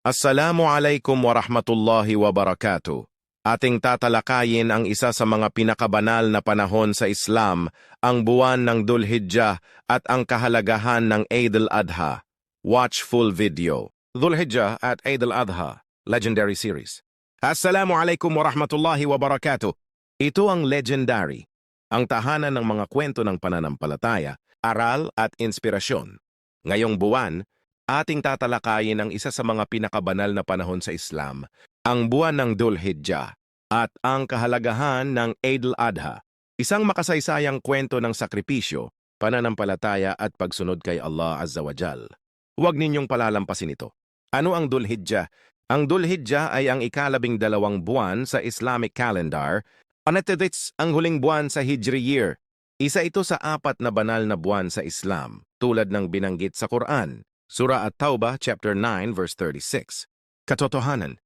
Assalamu alaikum warahmatullahi wabarakatuh. Ating tatalakayin ang isa sa mga pinakabanal na panahon sa Islam, ang buwan ng Dhul-Hijjah at ang kahalagahan ng Eid al-Adha. Watch full video. Dhul-Hijjah at Eid al-Adha, Legendary Series. Assalamu alaikum warahmatullahi wabarakatuh. Ito ang Legendary, ang tahanan ng mga kwento ng pananampalataya, aral at inspirasyon. Ngayong buwan, ating tatalakayin ang isa sa mga pinakabanal na panahon sa Islam, ang buwan ng Dhul-Hijjah at ang kahalagahan ng Eid al-Adha, isang makasaysayang kwento ng sakripisyo, pananampalataya at pagsunod kay Allah Azza wa Jal. Huwag ninyong palalampasin ito. Ano ang Dhul-Hijjah? Ang Dhul-Hijjah ay ang ikalabing dalawang buwan sa Islamic calendar, Anatidits ang huling buwan sa Hijri year. Isa ito sa apat na banal na buwan sa Islam, tulad ng binanggit sa Quran, Surah At-Tawbah chapter 9 verse 36. Katotohanan,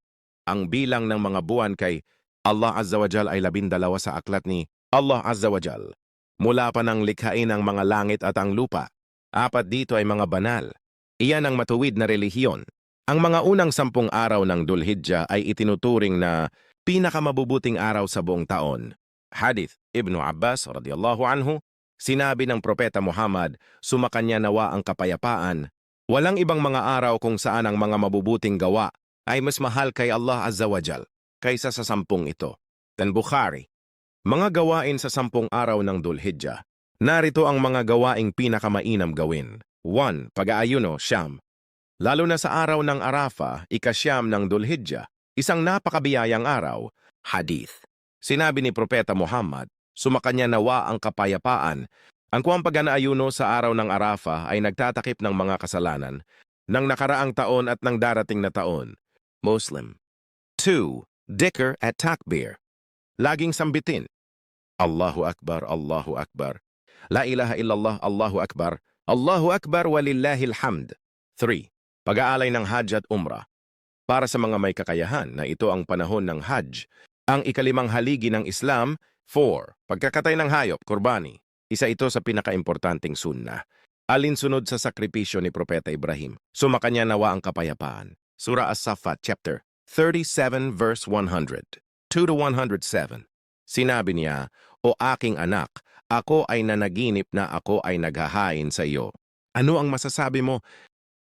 ang bilang ng mga buwan kay Allah Azza wa Jal ay labindalawa sa aklat ni Allah Azza wa Jal. Mula pa ng likhain ang mga langit at ang lupa, apat dito ay mga banal. Iyan ang matuwid na relihiyon. Ang mga unang sampung araw ng Dulhijjah ay itinuturing na pinakamabubuting araw sa buong taon. Hadith Ibnu Abbas radiyallahu anhu, sinabi ng propeta Muhammad, sumakanya nawa ang kapayapaan. Walang ibang mga araw kung saan ang mga mabubuting gawa ay mas mahal kay Allah Azza wa Jal kaysa sa sampung ito. Dan Bukhari, mga gawain sa sampung araw ng Dulhijjah. Narito ang mga gawaing pinakamainam gawin. 1. Pag-aayuno, Siyam. Lalo na sa araw ng Arafa, ikasyam ng Dulhijjah, isang napakabiyayang araw, Hadith. Sinabi ni Propeta Muhammad, sumakanya nawa ang kapayapaan. Ang kuwang pag-anaayuno sa araw ng Arafa ay nagtatakip ng mga kasalanan ng nakaraang taon at ng darating na taon. Muslim. 2. Dicker at takbir. Laging sambitin. Allahu Akbar, Allahu Akbar. La ilaha illallah, Allahu Akbar. Allahu Akbar walillahil hamd. 3. Pag-aalay ng Hajj at Umrah. Para sa mga may kakayahan na ito ang panahon ng Hajj, ang ikalimang haligi ng Islam, 4. Pagkakatay ng hayop, kurbani. Isa ito sa pinakaimportanteng sunnah. Alinsunod sa sakripisyo ni Propeta Ibrahim, sumakanya nawa ang kapayapaan. Surah As-Saffat chapter 37 verse 100, 2 to 107. Sinabi niya, O aking anak, ako ay nanaginip na ako ay naghahain sa iyo. Ano ang masasabi mo?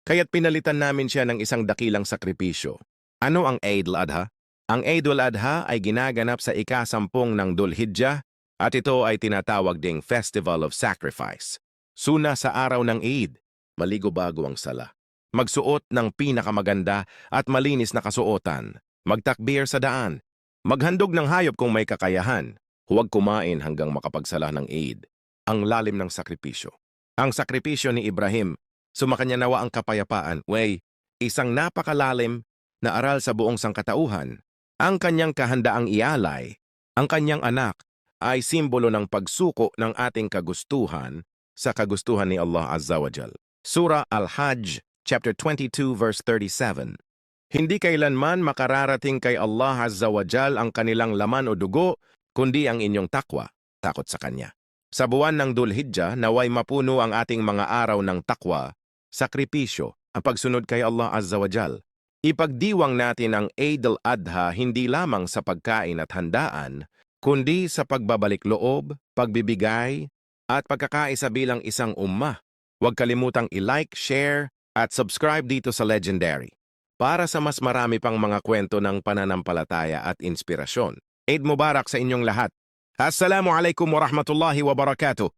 Kaya't pinalitan namin siya ng isang dakilang sakripisyo. Ano ang Eid al-Adha? Ang Eid al-Adha ay ginaganap sa ikasampung ng Dulhijjah at ito ay tinatawag ding Festival of Sacrifice. Suna sa araw ng Eid, maligo bago ang sala. Magsuot ng pinakamaganda at malinis na kasuotan. Magtakbir sa daan. Maghandog ng hayop kung may kakayahan. Huwag kumain hanggang makapagsala ng Eid. Ang lalim ng sakripisyo. Ang sakripisyo ni Ibrahim, sumakanya nawa ang kapayapaan. Way, isang napakalalim na aral sa buong sangkatauhan. Ang kanyang kahandaang ialay, ang kanyang anak, ay simbolo ng pagsuko ng ating kagustuhan sa kagustuhan ni Allah Azza wa Jal. Surah Al-Hajj, chapter 22, verse 37. Hindi kailanman makararating kay Allah Azza wa Jal ang kanilang laman o dugo, kundi ang inyong takwa, takot sa Kanya. Sa buwan ng Dulhijjah, naway mapuno ang ating mga araw ng takwa, sakripisyo, ang pagsunod kay Allah Azza wa Jal. Ipagdiwang natin ang Eid al-Adha hindi lamang sa pagkain at handaan, kundi sa pagbabalik loob, pagbibigay, at pagkakaisa bilang isang umma. Huwag kalimutang i-like, share, at subscribe dito sa Legendary para sa mas marami pang mga kwento ng pananampalataya at inspirasyon. Eid Mubarak sa inyong lahat. Assalamu alaikum warahmatullahi wabarakatuh.